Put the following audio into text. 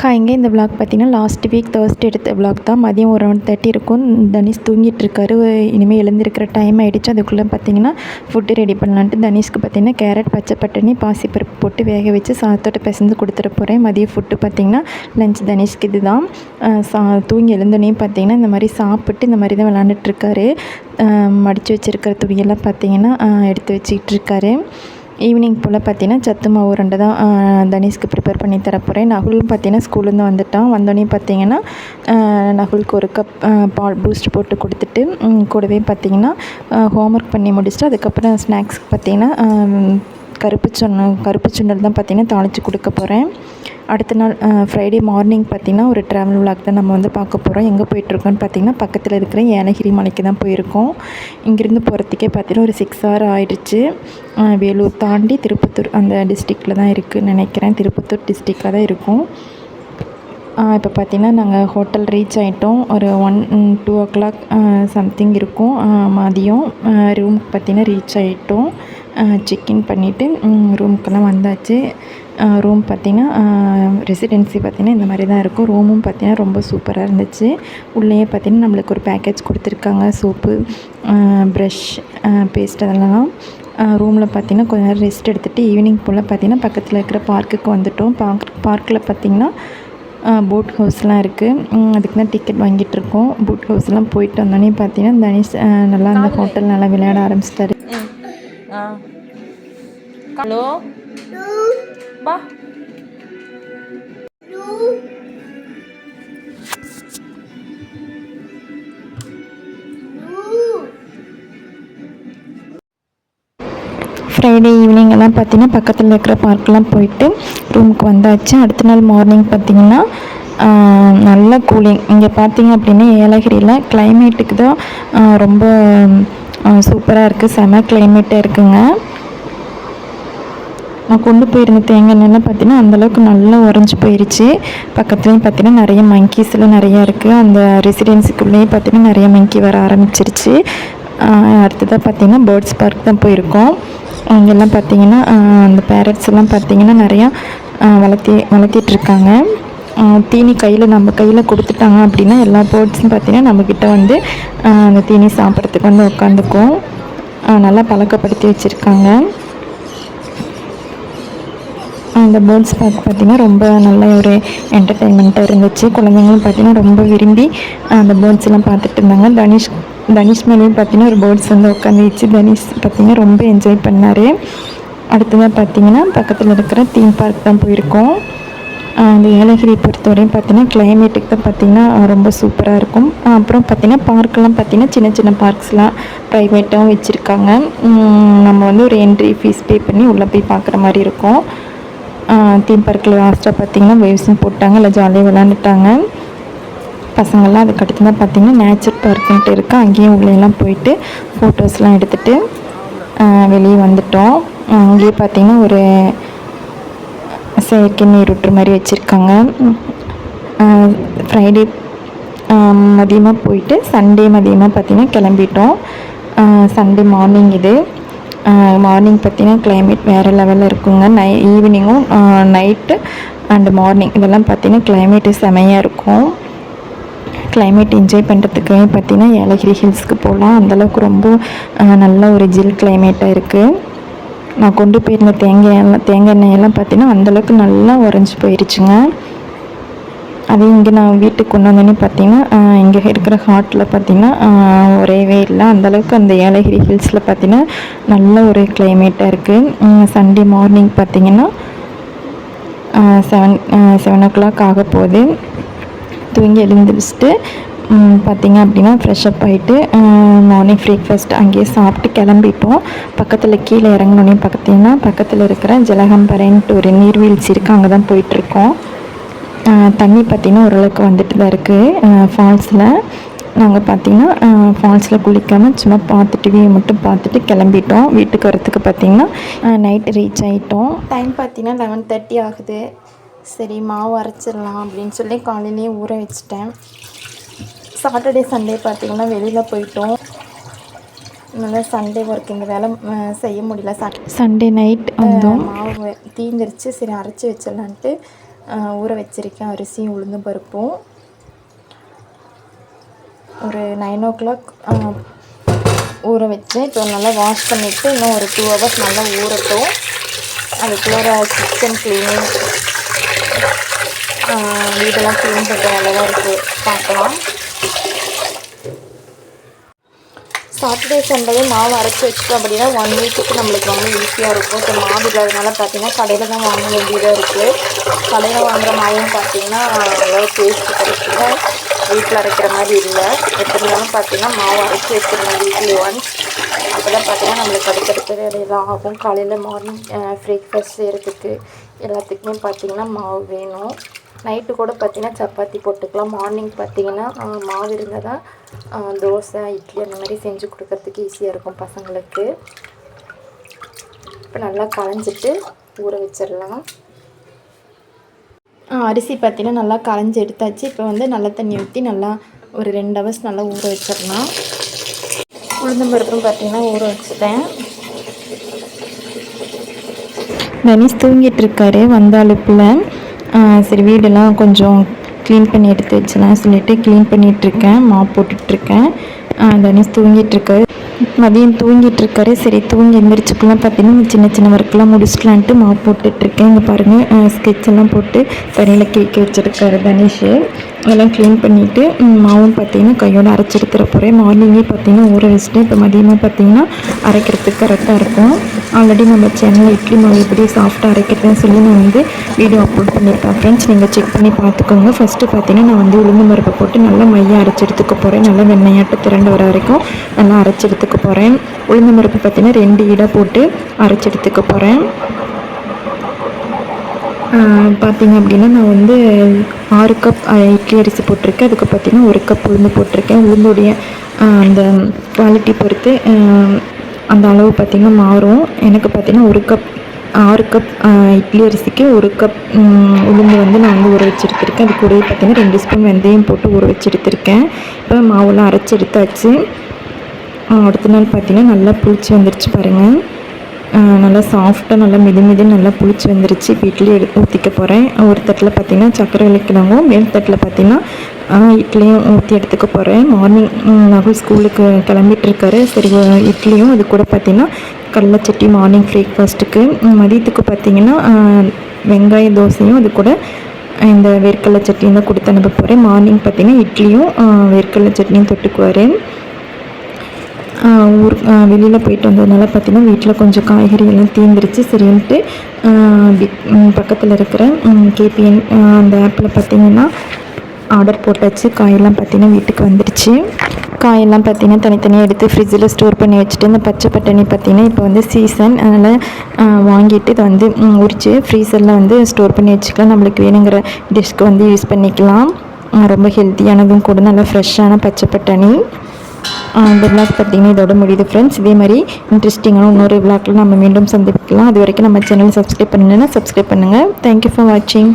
ஹாய்ங்க இந்த விளாக் பார்த்தீங்கன்னா last week Thursday எடுத்த விளாக் தான். மதியம் ஒரு ஒன் தேர்ட்டி இருக்கும். தனிஷ் தூங்கிட்டு இருக்காரு. இனிமேல் எழுந்திருக்கிற டைம் ஆகிடுச்சு அதுக்குள்ளே பார்த்தீங்கன்னா ஃபுட்டு ரெடி பண்ணலான்ட்டு தனிஷ்க்கு பார்த்தீங்கன்னா கேரட் பச்சை பட்டாணி பாசிப்பருப்பு போட்டு வேக வச்சு சாத்தோட்ட பிசைஞ்சு கொடுத்துட்டு போகிறேன் மதியம் ஃபுட்டு பார்த்தீங்கன்னா லஞ்ச் தனிஷ்க்கு இது தான் சா தூங்கி எழுந்தோடனே பார்த்தீங்கன்னா இந்த மாதிரி சாப்பிட்டு இந்த மாதிரி தான் விளாண்டுட்ருக்காரு மடித்து வச்சுருக்கிற துணியெல்லாம் பார்த்தீங்கன்னா எடுத்து வச்சுக்கிட்டு இருக்காரு. ஈவினிங் போல் பார்த்தீங்கன்னா சத்து மாவு உருண்டை தான் தனிஷ்க்கு ப்ரிப்பேர் பண்ணி தர போகிறேன் நகுலும் பார்த்தீங்கன்னா ஸ்கூல்லேருந்து வந்துட்டான். வந்தோடனே பார்த்தீங்கன்னா நகுலுக்கு ஒரு கப் பால் பூஸ்ட் போட்டு கொடுத்துட்டு கூடவே பார்த்தீங்கன்னா ஹோம்ஒர்க் பண்ணி முடிச்சுட்டு அதுக்கப்புறம் ஸ்நாக்ஸ்க்கு பார்த்தீங்கன்னா கருப்பு சுண்ணல் கருப்பு சுண்டல் தான் பார்த்தீங்கன்னா தாளித்து கொடுக்க போகிறேன் அடுத்த நாள் ஃப்ரைடே மார்னிங் பார்த்தீங்கன்னா ஒரு ட்ராவல் விளாக் தான் நம்ம வந்து பார்க்க போகிறோம் எங்கே போயிட்டுருக்கோன்னு பார்த்தீங்கன்னா பக்கத்தில் இருக்கிற ஏனகிரி மலைக்கு தான் போயிருக்கோம். இங்கேருந்து போகிறதுக்கே பார்த்தீங்கன்னா ஒரு சிக்ஸ் ஹவர் ஆயிடுச்சு. வேலூர் தாண்டி திருப்பத்தூர் அந்த டிஸ்ட்ரிக்டில் தான் இருக்குதுன்னு நினைக்கிறேன். திருப்பத்தூர் டிஸ்ட்ரிக்டில் தான் இருக்கும். இப்போ பார்த்திங்கன்னா நாங்கள் ஹோட்டல் ரீச் ஆகிட்டோம் ஒரு one two o'clock something இருக்கும். மதியம் ரூமுக்கு பார்த்தீங்கன்னா ரீச் ஆகிட்டோம் செக்இன் பண்ணிவிட்டு ரூமுக்கெல்லாம் வந்தாச்சு. ரூம் பார்த்திங்கன்னா ரெசிடென்சி பார்த்திங்கன்னா இந்த மாதிரி தான் இருக்கும். ரூமும் பார்த்திங்கன்னா ரொம்ப சூப்பராக இருந்துச்சு. உள்ளேயே பார்த்திங்கன்னா நம்மளுக்கு ஒரு பேக்கேஜ் கொடுத்துருக்காங்க. சோப்பு ப்ரஷ் பேஸ்ட் அதெல்லாம். ரூமில் பார்த்திங்கன்னா கொஞ்ச நேரம் ரெஸ்ட் எடுத்துகிட்டு ஈவினிங் போல் பார்த்திங்கன்னா பக்கத்தில் இருக்கிற பார்க்குக்கு வந்துட்டோம். பார்க் பார்க்கில் பார்த்திங்கன்னா போட் ஹவுஸ்லாம் இருக்குது அதுக்கு தான் டிக்கெட் வாங்கிட்டு இருக்கோம். போட் ஹவுஸ்லாம் போயிட்டு வந்தோடனே பார்த்தீங்கன்னா தனிஷ் நல்லா அந்த ஹோட்டல் நல்லா விளையாட ஆரம்பிச்சிட்டாரு. ஹலோ? வா. ஃப்ரைடே ஈவினிங் எல்லாம் பார்த்தீங்கன்னா பக்கத்தில் இருக்கிற பார்க்கெலாம் போயிட்டு ரூமுக்கு வந்தாச்சு. அடுத்த நாள் மார்னிங் பார்த்தீங்கன்னா நல்ல கூலிங் இங்கே பார்த்தீங்க அப்படின்னா ஏலகிரியில் கிளைமேட்டுக்கு தான் ரொம்ப சூப்பராக இருக்குது செம கிளைமேட்டாக இருக்குங்க. நான் கொண்டு போயிருந்த தேங்காய் எண்ணெய்லாம் பார்த்தீங்கன்னா அந்தளவுக்கு நல்லா உறைஞ்சி போயிருச்சு. பக்கத்துலேயும் பார்த்தீங்கன்னா நிறைய மங்கீஸ்லாம் நிறையா இருக்குது அந்த ரெசிடென்சிக்குள்ளேயே பார்த்தீங்கன்னா நிறைய மங்கி வர ஆரம்பிச்சிருச்சு. அடுத்ததாக பார்த்தீங்கன்னா பேர்ட்ஸ் பார்க் தான் போயிருக்கோம். அங்கெல்லாம் பார்த்தீங்கன்னா அந்த பேரட்ஸ் எல்லாம் பார்த்தீங்கன்னா நிறையா வளர்த்தி வளர்த்திட்ருக்காங்க தீனி கையில் நம்ம கையில் கொடுத்துட்டாங்க அப்படின்னா எல்லா பேர்ட்ஸும் பார்த்தீங்கன்னா நம்மக்கிட்ட வந்து அந்த தீனி சாப்பிட்றதுக்கு வந்து உட்காந்துக்கும். நல்லா பழக்கப்படுத்தி வச்சுருக்காங்க. அந்த பேர்ட்ஸ் பார்க் பார்த்தீங்கன்னா ரொம்ப நல்ல ஒரு என்டர்டெயின்மெண்ட்டாக இருந்துச்சு. குழந்தைங்களும் பார்த்தீங்கன்னா ரொம்ப விரும்பி அந்த பேர்ட்ஸ் எல்லாம் பார்த்துட்டு இருந்தாங்க. தனிஷ் தனிஷ் மேலேயும் பார்த்தீங்கன்னா ஒரு பேர்ட்ஸ் வந்து உட்காந்துச்சு தனிஷ் பார்த்தீங்கன்னா ரொம்ப என்ஜாய் பண்ணார். அடுத்ததாக பார்த்தீங்கன்னா பக்கத்தில் இருக்கிற தீம் பார்க் தான் போயிருக்கோம். அந்த இந்த ஏலகிரி பொறுத்தவரையும் பார்த்தீங்கன்னா கிளைமேட்டுக்கு தான் பார்த்தீங்கன்னா ரொம்ப சூப்பராக இருக்கும். அப்புறம் பார்த்திங்கன்னா பார்க்கெல்லாம் பார்த்தீங்கன்னா சின்ன சின்ன பார்க்ஸ்லாம் ப்ரைவேட்டாகவும் வச்சுருக்காங்க. நம்ம வந்து ஒரு என்ட்ரி ஃபீஸ் பே பண்ணி உள்ளே போய் பார்க்குற மாதிரி இருக்கும். தீம் பார்க்கில் லாஸ்ட்டாக பார்த்தீங்கன்னா வேவ்ஸும் போட்டாங்க. இல்லை ஜாலியாக விளாண்டுட்டாங்க பசங்கள்லாம் அதுக்கடுத்து தான் பார்த்தீங்கன்னா நேச்சர் பார்க்குன்ட்டு இருக்குது அங்கேயும் உள்ளேலாம் போயிட்டு ஃபோட்டோஸ்லாம் எடுத்துகிட்டு வெளியே வந்துட்டோம். அங்கேயே பார்த்தீங்கன்னா ஒரு செயற்கை நீரூற்று மாதிரி வச்சுருக்காங்க. ஃப்ரைடே மதியமாக போயிட்டு சண்டே மதியமாக பார்த்திங்கன்னா கிளம்பிட்டோம். சண்டே மார்னிங் இது. மார்னிங் பார்த்தீங்கன்னா கிளைமேட் வேறு லெவலில் இருக்குங்க. நை ஈவினிங்கும் நைட்டு அண்டு மார்னிங் இதெல்லாம் பார்த்தீங்கன்னா கிளைமேட்டு செமையாக இருக்கும். கிளைமேட் என்ஜாய் பண்ணுறதுக்குமே பார்த்தீங்கன்னா ஏலகிரி ஹில்ஸ்க்கு போகலாம் அந்தளவுக்கு ரொம்ப நல்ல ஒரு ஜில் கிளைமேட்டாக இருக்குது நான் கொண்டு போயிருந்த தேங்காய் எல்லாம் தேங்காய் எண்ணெயெல்லாம் பார்த்தீங்கன்னா அந்தளவுக்கு நல்லா உறைஞ்சி போயிருச்சுங்க. அதே இங்கே நான் வீட்டுக்கு கொண்டு வந்தோடனே பார்த்தீங்கன்னா இங்கே இருக்கிற ஹாட்டில் பார்த்தீங்கன்னா ஒரேவே இல்லை. அந்தளவுக்கு அந்த ஏலகிரி ஹில்ஸில் பார்த்தீங்கன்னா நல்ல ஒரு கிளைமேட்டாக இருக்குது சண்டே மார்னிங் பார்த்தீங்கன்னா செவன் செவன் ஓ கிளாக் ஆக போகுது. தூங்கி எழுந்துருச்சுட்டு பார்த்திங்க பார்த்தீங்க அப்படின்னா ஃப்ரெஷ்அப் ஆகிட்டு மார்னிங் பிரேக்ஃபாஸ்ட் அங்கேயே சாப்பிட்டு கிளம்பிட்டோம். பக்கத்தில் கீழே இறங்கினோடனே பார்த்தீங்கன்னா பக்கத்தில் இருக்கிற ஜலகம்பரன்ட்டு ஒரு நீர்வீழ்ச்சி இருக்குது அங்கே தான் போயிட்டுருக்கோம் தண்ணி பார்த்திங்கன்னா ஓரளவுக்கு வந்துட்டு தான் இருக்குது ஃபால்ஸில். நாங்கள் பார்த்தீங்கன்னா ஃபால்ஸில் குளிக்காமல் சும்மா பார்த்துட்டு வியூ மட்டும் பார்த்துட்டு கிளம்பிட்டோம். வீட்டுக்கு வரத்துக்கு பார்த்தீங்கன்னா நைட்டு ரீச் ஆகிட்டோம் டைம் பார்த்தீங்கன்னா லெவன் தேர்ட்டி ஆகுது. சரி மாவு அரைச்சிடலாம் அப்படின்னு சொல்லி காலையிலேயே ஊற வச்சிட்டேன். சாட்டர்டே சண்டே பார்த்தீங்கன்னா வெளியில் போயிட்டோம். அதனால் சண்டே ஒர்க் இந்த வேலை செய்ய முடியல. சண்டே நைட் வந்தோம். மாவு தீந்துருச்சு. சரி அரைச்சி வச்சிடலான்ட்டு ஊற வச்சுருக்கேன். அரிசியும் உளுந்து பருப்பும். ஒரு நைன் ஓ கிளாக் ஊற வச்சேன். இப்போ நல்லா வாஷ் பண்ணிவிட்டு இன்னும் ஒரு டூ ஹவர்ஸ் நல்லா ஊறட்டும். அதுக்குள்ளே கிச்சன் க்ளீனிங் வீடெல்லாம் க்ளீன் பண்ணுற வேலை தான் இருக்குது பார்க்கலாம். சாட்டர்டே சண்டே மாவு அரைச்சி வச்சிட்டோம் அப்படின்னா ஒன் வீக்குக்கு நம்மளுக்கு ரொம்ப ஈஸியாக இருக்கும். இப்போ மாவு இல்லாதனால பார்த்தீங்கன்னா கடையில் தான் வாங்க வேண்டியதாக இருக்குது கடையில் வாங்குகிற மாவும் பார்த்தீங்கன்னா அவ்வளோ டேஸ்ட்டு கிடைக்கல. வீட்டில் அரைக்கிற மாதிரி இல்லை. எப்படினாலும் பார்த்தீங்கன்னா மாவு அரைச்சி வச்சுருந்தோம் வீக்லி ஒன்ஸ் அப்போ தான் பார்த்தீங்கன்னா நம்மளுக்கு அடுத்தடுத்த வேலையெல்லாம் ஆகும் காலையில் மார்னிங் பிரேக்ஃபாஸ்ட் செய்கிறதுக்கு எல்லாத்துக்குமே பார்த்தீங்கன்னா மாவு வேணும். நைட்டு கூட பார்த்தீங்கன்னா சப்பாத்தி போட்டுக்கலாம். மார்னிங் பார்த்திங்கன்னா மாவு இருந்தால் தான் தோசை இட்லி அந்த மாதிரி செஞ்சு கொடுக்கறதுக்கு ஈஸியாக இருக்கும் பசங்களுக்கு. இப்போ நல்லா களைஞ்சிட்டு ஊற வச்சிடலாம். அரிசி பார்த்தீங்கன்னா நல்லா களைஞ்சி எடுத்தாச்சு. இப்போ வந்து நல்ல தண்ணி ஊற்றி நல்லா ஒரு ரெண்டு ஹவர்ஸ் நல்லா ஊற வச்சிடலாம். உளுந்தம்பருப்பும் பார்த்திங்கன்னா பார்த்தீங்கன்னா ஊற வச்சுட்டேன். தனிஷ் தூங்கிட்டு இருக்காரு வந்த சரி வீடெல்லாம் கொஞ்சம் க்ளீன் பண்ணி எடுத்து வச்சலாம் சொல்லிட்டு க்ளீன் பண்ணிகிட்ருக்கேன் மாப் போட்டுட்ருக்கேன் தனிஷ் தூங்கிட்டுருக்கு மதியம் தூங்கிட்டு இருக்காரு சரி தூங்கி எந்திரிச்சுக்கலாம் பார்த்தீங்கன்னா சின்ன சின்ன ஒர்க்கெலாம் முடிச்சுக்கலான்ட்டு மாப் போட்டுட்ருக்கேன். இங்கே பாருங்கள் ஸ்கெட்ச் எல்லாம் போட்டு தண்ணியில் கேட்க வச்சுருக்காரு தனிஷ். அதெல்லாம் க்ளீன் பண்ணிவிட்டு மாவும் பார்த்தீங்கன்னா கையோட அரைச்சி எடுத்துகிற போகிறேன் மார்னிங்கே பார்த்தீங்கன்னா ஊற வச்சுட்டு இப்போ மதியமாக பார்த்தீங்கன்னா அரைக்கிறதுக்கு கரெக்டாக இருக்கும். ஆல்ரெடி நம்ம சேனலில் இட்லி மாவு எப்படி சாஃப்டாக அரைக்கிறதுன்னு சொல்லி நான் வந்து வீடியோ அப்லோட் பண்ணியிருக்கேன் ஃப்ரெண்ட்ஸ் நீங்கள் செக் பண்ணி பார்த்துக்கோங்க ஃபஸ்ட்டு பார்த்தீங்கன்னா நான் வந்து உளுந்து பருப்பை போட்டு நல்லா மைய அரைச்சி எடுத்துக்க போகிறேன் நல்லா வெண்ணையாட்டு திரண்டு வர வரைக்கும் நல்லா அரைச்சி எடுத்துக்க போகிறேன் உளுந்து பருப்பு பார்த்தீங்கன்னா ரெண்டு இடம் போட்டு அரைச்சி எடுத்துக்க போகிறேன் பார்த்திங்க அப்படின்னா நான் வந்து ஆறு கப் இட்லி அரிசி போட்டிருக்கேன். அதுக்கு பார்த்தீங்கன்னா ஒரு கப் உளுந்து போட்டிருக்கேன். உளுந்துடைய அந்த குவாலிட்டி பொறுத்து அந்த அளவு பார்த்திங்கன்னா மாறும். எனக்கு பார்த்திங்கன்னா ஒரு கப் ஆறு கப் இட்லி அரிசிக்கு ஒரு கப் உளுந்து வந்து நான் வந்து ஊற வச்சு எடுத்திருக்கேன் அது கூடவே பார்த்திங்கன்னா ரெண்டு ஸ்பூன் வெந்தயம் போட்டு ஊற வச்சு எடுத்திருக்கேன் இப்போ மாவுலாம் அரைச்சி எடுத்தாச்சு. அடுத்த நாள் பார்த்திங்கன்னா நல்லா புளிச்சு வந்துருச்சு பாருங்கள் நல்லா சாஃப்டாக நல்லா மிதி மிதி நல்லா புளிச்சு வந்துருச்சு. இப்போ இட்லி ஊற்றிக்க போகிறேன் ஒரு தட்டில் பார்த்தீங்கன்னா சக்கரை விளக்கிழங்கும். மேல் தட்டில் பார்த்தீங்கன்னா இட்லியும் ஊற்றி எடுத்துக்க போகிறேன் மார்னிங் நகுல் ஸ்கூலுக்கு கிளம்பிட்டுருக்காரு சரி இட்லியும் அது கூட பார்த்திங்கன்னா கடலை மார்னிங் பிரேக்ஃபாஸ்ட்டுக்கு மதியத்துக்கு பார்த்தீங்கன்னா வெங்காய தோசையும் அது கூட இந்த வேர்க்கடலை சட்னியும் தான் கொடுத்து அனுப்ப போகிறேன் மார்னிங் பார்த்தீங்கன்னா இட்லியும் வேர்க்கடலை சட்னியும் தொட்டுக்குவார். ஊர் வெளியில் போயிட்டு வந்ததுனால பார்த்தீங்கன்னா வீட்டில் கொஞ்சம் காய்கறி எல்லாம் தீர்ந்துருச்சு சரின்ட்டு பக்கத்தில் இருக்கிற கேபிஎன் அந்த ஆப்பில் பார்த்தீங்கன்னா ஆர்டர் போட்டாச்சு. காயெல்லாம் பார்த்தீங்கன்னா வீட்டுக்கு வந்துடுச்சு காயெல்லாம் பார்த்தீங்கன்னா தனித்தனியாக எடுத்து ஃப்ரிட்ஜில் ஸ்டோர் பண்ணி வச்சுட்டு இந்த பச்சை பட்டாணி பார்த்தீங்கன்னா இப்போ வந்து சீசன் அதனால் வாங்கிட்டு இதை வந்து உரித்து ஃப்ரீசரில் வந்து ஸ்டோர் பண்ணி வச்சுக்கலாம். நம்மளுக்கு வேணுங்கிற டிஷ்க்கு வந்து யூஸ் பண்ணிக்கலாம். ரொம்ப ஹெல்த்தியானதும் கூட நல்லா ஃப்ரெஷ்ஷான பச்சை பட்டாணி. இந்த விளாக் பார்த்தீங்கன்னா இதோட முடியுது ஃப்ரெண்ட்ஸ் இதே மாதிரி இன்ட்ரெஸ்டிங்கான இன்னொரு விளாக்ல நம்ம மீண்டும் சந்திக்கலாம். அது வரைக்கும் நம்ம சேனல் சப்ஸ்கிரைப் பண்ணலைன்னா சப்ஸ்கிரைப் பண்ணுங்கள் தேங்க்யூ ஃபார் வாட்சிங்